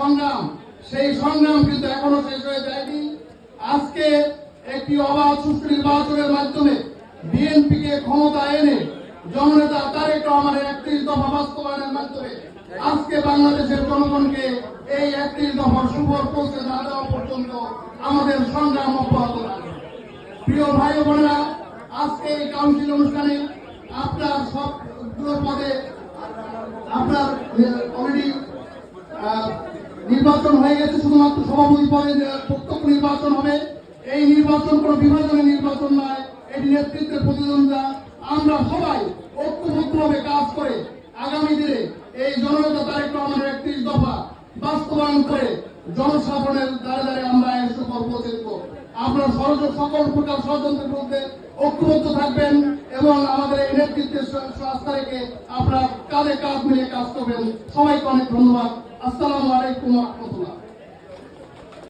সংগ্রাম, সেই সংগ্রাম কিন্তু এখনও শেষ হয়ে যায়নি। আজকে একটি অবাধ সুষ্ঠু নির্বাচনের মাধ্যমে বিএনপিকে ক্ষমতা এনে জননেতা তারেক রহমানের একত্রিশ দফা বাস্তবায়নের মাধ্যমে আজকে বাংলাদেশের জনগণকে এই একত্রিশ দফার সুফল পৌঁছে না দেওয়া পর্যন্ত আমাদের সংগ্রাম অব্যাহত প্রিয় ভাই বোনেরা, আজকে এই কাউন্সিল অনুষ্ঠানে আপনার সব পদে আপনার নির্বাচন হয়ে গেছে, শুধুমাত্র সভাপতি পদে প্রত্যক্ষ নির্বাচন হবে, এই নির্বাচন কোনো বিভাজনের নির্বাচন নয়, এটি নেতৃত্বের প্রতিদ্বন্দ্বিতা। আমরা সবাই ঐক্যবদ্ধভাবে কাজ করে আগামী দিনে এই জনতা তারিখ আমাদের একত্রিশ দফা বাস্তবায়ন করে জনসাধারণের দ্বারে দ্বারে আমরা এসে পর্ব দেখব। আপনার সহযোগ সকল প্রকার ষড়যন্ত্রের বিরুদ্ধে ঐক্যবদ্ধ থাকবেন এবং আমাদের এই নেতৃত্বের সংস্থা রেখে আপনারা কাঁধে কাঁধ মিলিয়ে কাজ করবেন। সবাইকে অনেক ধন্যবাদ। আসসালামু আলাইকুম রহমতুল্লাহ।